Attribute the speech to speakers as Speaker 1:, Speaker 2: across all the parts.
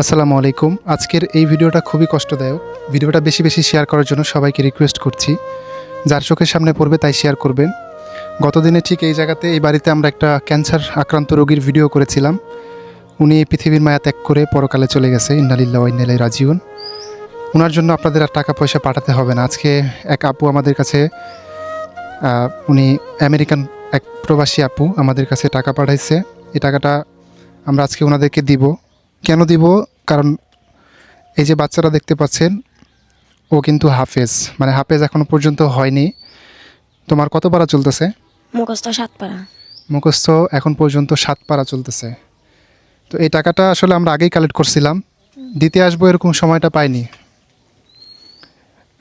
Speaker 1: আসসালামু আলাইকুম। আজকের এই ভিডিওটা খুবই কষ্টদায়ক। ভিডিওটা বেশি বেশি শেয়ার করার জন্য সবাইকে রিকোয়েস্ট করছি। যার চোখের সামনে পড়বে তাই শেয়ার করবেন। গতদিনে ঠিক এই জায়গাতে এই বাড়িতে আমরা একটা ক্যান্সার আক্রান্ত রোগীর ভিডিও করেছিলাম। উনি এই পৃথিবীর মায়া ত্যাগ করে পরকালে চলে গেছে। ইন্নালিল্লা ইন্নালাই রাজিউন। ওনার জন্য আপনাদের আর টাকা পয়সা পাঠাতে হবে না। আজকে এক আপু আমাদের কাছে উনি আমেরিকান এক প্রবাসী আপু আমাদের কাছে টাকা পাঠাইছে। এই টাকাটা আমরা আজকে ওনাদেরকে দিব। কেন দিব? কারণ এই যে বাচ্চারা দেখতে পাচ্ছেন ও কিন্তু হাফেজ। মানে হাফেজ এখনও পর্যন্ত হয়নি। তোমার কত পারা চলতেছে?
Speaker 2: মুখস্থ সাত পাড়া।
Speaker 1: মুখস্থ এখন পর্যন্ত সাত পারা চলতেছে। তো এই টাকাটা আসলে আমরা আগেই কালেক্ট করছিলাম। দিতে আসব এরকম সময়টা পাইনি।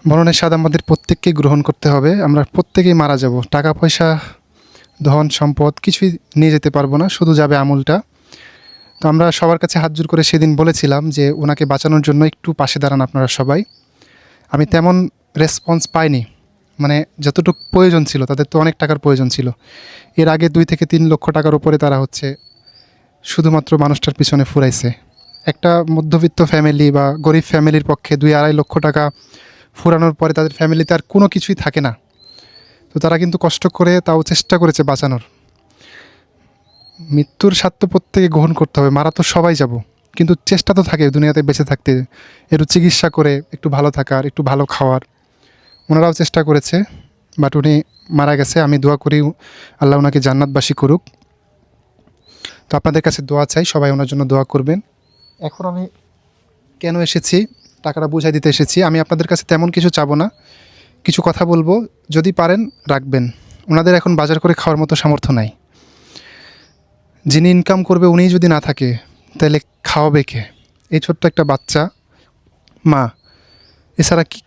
Speaker 1: মরণের স্বাদ আমাদের প্রত্যেককেই গ্রহণ করতে হবে। আমরা প্রত্যেকেই মারা যাব। টাকা পয়সা ধন সম্পদ কিছুই নিয়ে যেতে পারব না। শুধু যাবে আমুলটা। তো আমরা সবার কাছে হাত জোর করে সেদিন বলেছিলাম যে ওনাকে বাঁচানোর জন্য একটু পাশে দাঁড়ান আপনারা সবাই। আমি তেমন রেসপন্স পাইনি। মানে যতটুকু প্রয়োজন ছিল, তাদের তো অনেক টাকার প্রয়োজন ছিল। এর আগে দুই থেকে তিন লক্ষ টাকার উপরে তারা হচ্ছে শুধুমাত্র মানুষটার পিছনে ফুরাইছে। একটা মধ্যবিত্ত ফ্যামিলি বা গরিব ফ্যামিলির পক্ষে দুই আড়াই লক্ষ টাকা ফুরানোর পরে তাদের ফ্যামিলিতে আর কোনো কিছুই থাকে না। তো তারা কিন্তু কষ্ট করে তাও চেষ্টা করেছে বাঁচানোর। মৃত্যুর স্বার্থ প্রত্যেকে গ্রহণ করতে হবে। মারা তো সবাই যাব, কিন্তু চেষ্টা তো থাকে দুনিয়াতে বেঁচে থাকতে। একটু চিকিৎসা করে, একটু ভালো থাকার, একটু ভালো খাওয়ার। ওনারাও চেষ্টা করেছে বাট উনি মারা গেছে। আমি দোয়া করি আল্লাহ ওনাকে জান্নাতবাসী করুক। তো আপনাদের কাছে দোয়া চাই, সবাই ওনার জন্য দোয়া করবেন। এখন আমি কেন এসেছি, টাকাটা বুঝাই দিতে এসেছি। আমি আপনাদের কাছে তেমন কিছু চাবো না, কিছু কথা বলব। যদি পারেন, রাখবেন। ওনাদের এখন বাজার করে খাওয়ার মতো সামর্থ্য নাই। যিনি ইনকাম করবে উনিই যদি না থাকে, তাহলে খাওয়াবে কে? এই ছোট্ট একটা বাচ্চা, মা, এছাড়া কি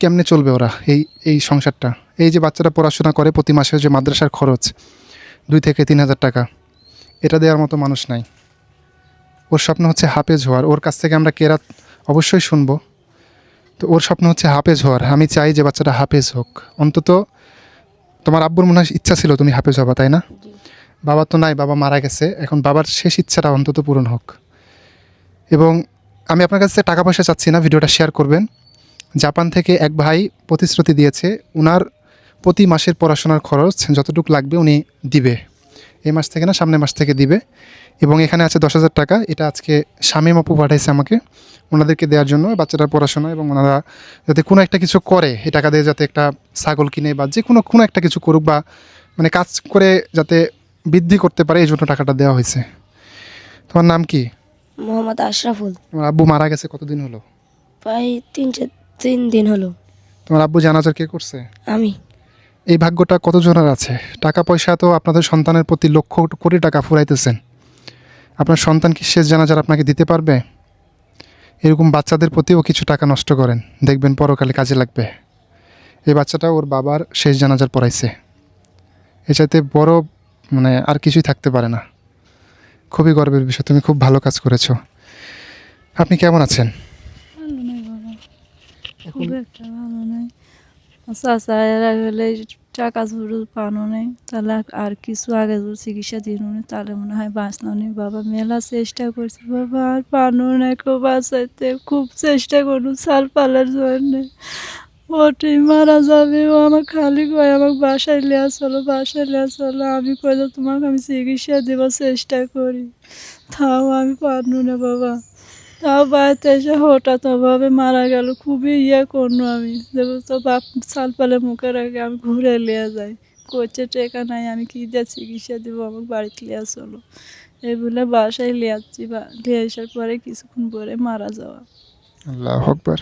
Speaker 1: কেমনে চলবে ওরা এই এই সংসারটা? এই যে বাচ্চারা পড়াশোনা করে প্রতি মাসে যে মাদ্রাসার খরচ, দুই থেকে তিন হাজার টাকা, এটা দেওয়ার মতো মানুষ নাই। ওর স্বপ্ন হচ্ছে হাফেজ হওয়ার। ওর কাছ থেকে আমরা কেরাত অবশ্যই শুনব। তো ওর স্বপ্ন হচ্ছে হাফেজ হওয়ার। আমি চাই যে বাচ্চাটা হাফেজ হোক। অন্তত তোমার আব্বুর মনে হয় ইচ্ছা ছিল তুমি হাফেজ হবা, তাই না? বাবা তো নাই, বাবা মারা গেছে। এখন বাবার শেষ ইচ্ছাটা অন্তত পূরণ হোক। এবং আমি আপনার কাছে টাকা পয়সা চাচ্ছি না, ভিডিওটা শেয়ার করবেন। জাপান থেকে এক ভাই প্রতিশ্রুতি দিয়েছে, উনার প্রতি মাসের পড়াশোনার খরচ যতটুকু লাগবে উনি দিবে। এই মাস থেকে না, সামনের মাস থেকে দিবে। এবং এখানে আছে দশ হাজার টাকা, এটা আজকে শামীম আপু পাঠাইছে আমাকে। ওনাদেরকে দেওয়ার জন্য বাচ্চাটার পড়াশোনা এবং ওনারা যাতে কোনো একটা কিছু করে, এই টাকা দিয়ে যাতে একটা ছাগল কিনে বা যে কোনো কোনো একটা কিছু করুক বা মানে কাজ করে যাতে বৃদ্ধি করতে পারে এই জন্য টাকাটা দেওয়া হয়েছে। তোমার নাম কি?
Speaker 2: মোহাম্মদ আশরাফুল।
Speaker 1: তোমার আব্বু মারা গেছে কতদিন হলো?
Speaker 2: প্রায় তিন চার তিন দিন হলো।
Speaker 1: তোমার আব্বু জানাজার কে করছে?
Speaker 2: আমি।
Speaker 1: এই ভাগ্যটা কতজনের আছে? টাকা পয়সা তো আপনাদের সন্তানের প্রতি লক্ষ কোটি টাকা ফুরাইতেছেন। আপনার সন্তান কি শেষ জানাজার আপনাকে দিতে পারবে? এরকম বাচ্চাদের প্রতিও কিছু টাকা নষ্ট করেন। দেখবেন পরকালে কাজে লাগবে। এই বাচ্চাটা ওর বাবার শেষ জানাজার পড়াইছে। এ চাইতে বড় মানে আর কিছুই থাকতে পারে না। খুবই গর্বের বিষয় তুমি খুব ভালো কাজ করেছ। আপনি কেমন আছেন?
Speaker 3: ভালো বাবা। খুব একটা ভালো নাই। চাচা এরা হলে টাকা জরুর পানো নেই। তাহলে আর কিছু আগে যদি চিকিৎসা দিন তাহলে মনে হয় বাঁচলো নেই বাবা মেলা চেষ্টা করছি বাবা আর পানো না কেউ বাঁচাইতে খুব চেষ্টা করুন সাল পালার জন্য। ওটি মারা যাবে, ও আমার খালি কয়, আমাকে বাসায় লিয়া চলো, বাসায় লিয়া চলো। আমি কই যে তোমাকে আমি চিকিৎসা দেবার চেষ্টা করি। তাও আমি পারনু না, বাবা। তাও বাড়িতে এসে হঠাৎ অভাবে মারা গেল, খুবই ইয়ে করল আমি। তো, বাপ সাল পালে মুখে রাখে, আমি ঘুরে লিয়ে যাই। করছে টেকা নাই, আমি কী দিয়ে চিকিৎসা দেবো, আমাকে বাড়িতে লিয়ে চলো। এই বলে বাসায় লিয়ে আসছি বা লিয়ে আসার পরে কিছুক্ষণ পরে মারা যাওয়া।
Speaker 1: আল্লাহ আকবার।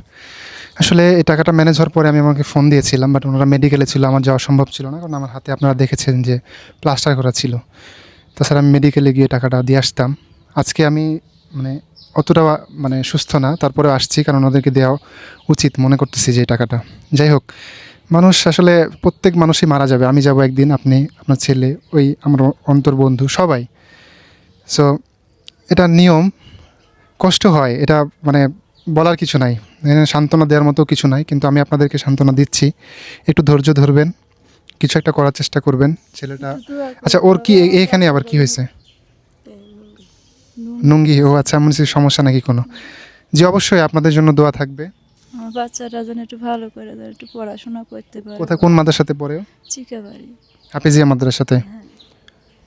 Speaker 1: আসলে এই টাকাটা ম্যানেজ হওয়ার পরে আমি আমাকে ফোন দিয়েছিলাম বাট ওনারা মেডিকেলে ছিল, আমার যাওয়া সম্ভব ছিল না, কারণ আমার হাতে আপনারা দেখেছেন যে প্লাস্টার করা ছিল। তাছাড়া আমি মেডিকেলে গিয়ে টাকাটা দিয়ে আসতাম। আজকে আমি মানে অতটা মানে সুস্থ না তারপরে আসছি, কারণ ওদেরকে দেওয়া উচিত, মনে করতেছি যে টাকাটা। যাই হোক, মানুষ আসলে প্রত্যেক মানুষই মারা যাবে। আমি যাব একদিন, আপনি, আপনার ছেলে, ওই আমার অন্তর বন্ধু সবাই। সো এটা নিয়ম, কষ্ট হয়, এটা মানে বলার কিছু নাই। সান্ত্বনা দেওয়ার মতো কিছু নাই কিন্তু আমি আপনাদেরকে সান্ত্বনা দিচ্ছি। একটু ধৈর্য ধরবেন কিছু একটা করার চেষ্টা করবেন ছেলেটা আচ্ছা ওর কি এখানে আবার কি হয়েছে? নুঙ্গি। ও আচ্ছা এমন কিছু সমস্যা নাকি কোনো? যে অবশ্যই আপনাদের জন্য দোয়া থাকবে।
Speaker 3: আমার বাচ্চারা যেন একটু ভালো করে একটু পড়াশোনা করতে পারে।
Speaker 1: কোথায় কোন মাদ্রাসাতে পড়েও
Speaker 3: চিকা বাড়ি
Speaker 1: হাফিজিয়া মাদ্রাসাতে?
Speaker 3: হ্যাঁ।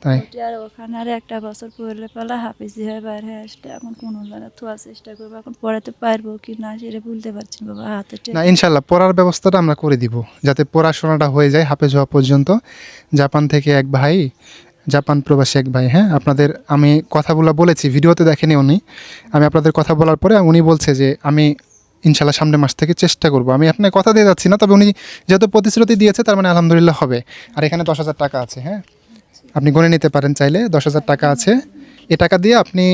Speaker 1: তাই?
Speaker 3: আর ওখানে আর একটা বছর পড়লে পালা হাফিজি হয়ে বাইরে এখন কোনো থোয়ার চেষ্টা করব। এখন পড়াতে পারব কি না সেটা বলতে পারছি না বাবা হাতে
Speaker 1: না ইনশাল্লাহ পড়ার ব্যবস্থাটা আমরা করে দিব যাতে পড়াশোনাটা হয়ে যায় হাফেজ হওয়া পর্যন্ত। জাপান থেকে এক ভাই জাপান প্রবাসী এক ভাই হ্যাঁ আপনাদের আমি কথাগুলো বলেছি ভিডিওতে দেখেনি উনি। আমি আপনাদের কথা বলার পরে উনি বলছে যে আমি ইনশাল্লাহ সামনের মাস থেকে চেষ্টা করব। আমি আপনার কথা দিয়ে যাচ্ছি না তবে উনি যেহেতু প্রতিশ্রুতি দিয়েছে তার মানে আলহামদুলিল্লাহ হবে। আর এখানে দশ হাজার টাকা আছে হ্যাঁ। আপনি গণে নিতে পারেন চাইলে দশ হাজার টাকা আছে। এ টাকা দিয়ে আপনি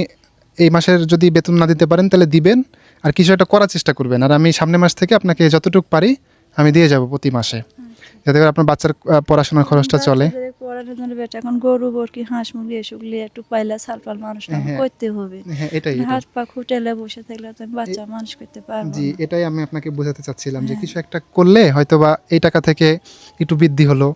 Speaker 1: এই মাসের যদি বেতন না দিতে পারেন, তাহলে দিবেন। আর কিছু একটা করার চেষ্টা করবেন। আর আমি সামনের মাস থেকে আপনাকে যতটুকু পারি, আমি দিয়ে যাব প্রতি মাসে। যাতে করে আপনার বাচ্চার পড়াশোনার খরচটা চলে।
Speaker 3: পড়ানোর জন্য বেটা এখন গরু বরকি হাঁস মুরগি এসব লিয়ে একটু পাইলা সালপাল মানুষ
Speaker 1: হ্যাঁ।
Speaker 3: করতে হবে।
Speaker 1: হ্যাঁ এটাই এটাই।
Speaker 3: হাত পা খুটেলে বসে থাকলে তো বাচ্চা মানুষ করতে পারব
Speaker 1: জি এটাই আমি আপনাকে বোঝাতে চাচ্ছিলাম যে কিছু একটা করলে হয়তো বা এই টাকা থেকে একটু বৃদ্ধি হলো।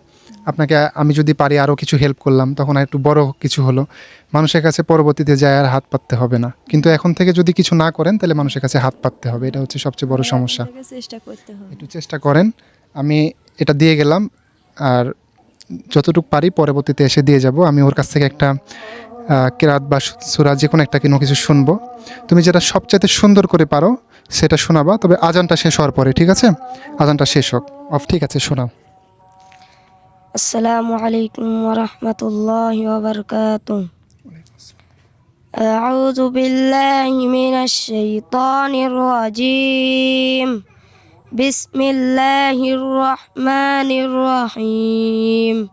Speaker 1: আপনাকে আমি যদি পারি আরও কিছু হেল্প করলাম তখন আর একটু বড় কিছু হলো। মানুষের কাছে পরবর্তীতে যায় আর হাত পাততে হবে না। কিন্তু এখন থেকে যদি কিছু না করেন তাহলে মানুষের কাছে হাত পাততে হবে। এটা হচ্ছে সবচেয়ে বড় সমস্যা।
Speaker 3: চেষ্টা করতে হবে।
Speaker 1: একটু চেষ্টা করেন। আমি এটা দিয়ে গেলাম। আর যতটুকু পারি পরবর্তীতে এসে দিয়ে যাব আমি ওর কাছ থেকে একটা আহ, কেরাত বা সু- সুরা যে কোনো একটা কোনো কিছু শুনবো তুমি যেটা সবচাইতে সুন্দর করে পারো সেটা শোনাবা তবে আজানটা শেষ হওয়ার পরে ঠিক আছে আজানটা শেষ হোক অফ ঠিক আছে শোনাও
Speaker 2: আসসালামু আলাইকুম ওরহমতুল্লাহ ওবরকাতুহ أعوذ بالله من الشيطان الرجيم بسم الله الرحمن الرحيم.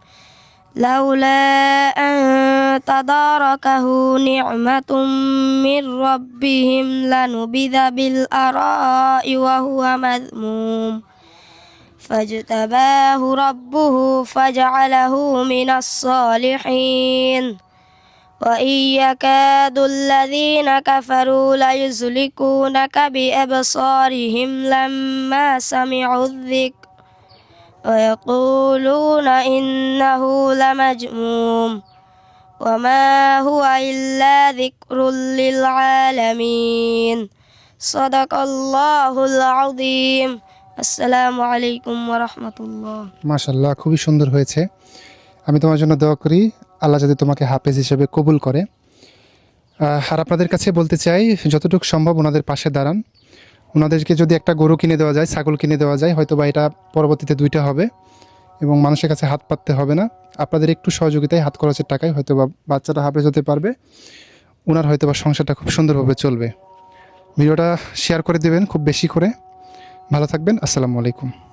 Speaker 2: لولا أن تداركه نعمة من ربهم لنبذ بالأراء وهو مذموم. فاجتباه ربه فجعله من الصالحين. وإن يكاد الذين كفروا ليزلقونك بأبصارهم لما سمعوا الذكر ويقولون إنه لمجنون وما هو إلا ذكر للعالمين صدق الله العظيم আসসালামু আলাইকুম ওরহমতুল্লাহ
Speaker 1: মাশাল্লাহ খুবই সুন্দর হয়েছে আমি তোমার জন্য দোয়া করি আল্লাহ যাতে তোমাকে হাফেজ হিসেবে কবুল করে। আর আপনাদের কাছে বলতে চাই, যতটুকু সম্ভব ওনাদের পাশে দাঁড়ান। ওনাদেরকে যদি একটা গরু কিনে দেওয়া যায়, ছাগল কিনে দেওয়া যায় হয়তো বা এটা পরবর্তীতে দুইটা হবে এবং মানুষের কাছে হাত পাততে হবে না। আপনাদের একটু সহযোগিতায়, হাত খরচের টাকায় হয়তো বা বাচ্চাটা হাফেজ হতে পারবে। ওনার হয়তো বা সংসারটা খুব সুন্দরভাবে চলবে। ভিডিওটা শেয়ার করে দেবেন, খুব বেশি করে। ভালো থাকবেন, আসসালামু আলাইকুম।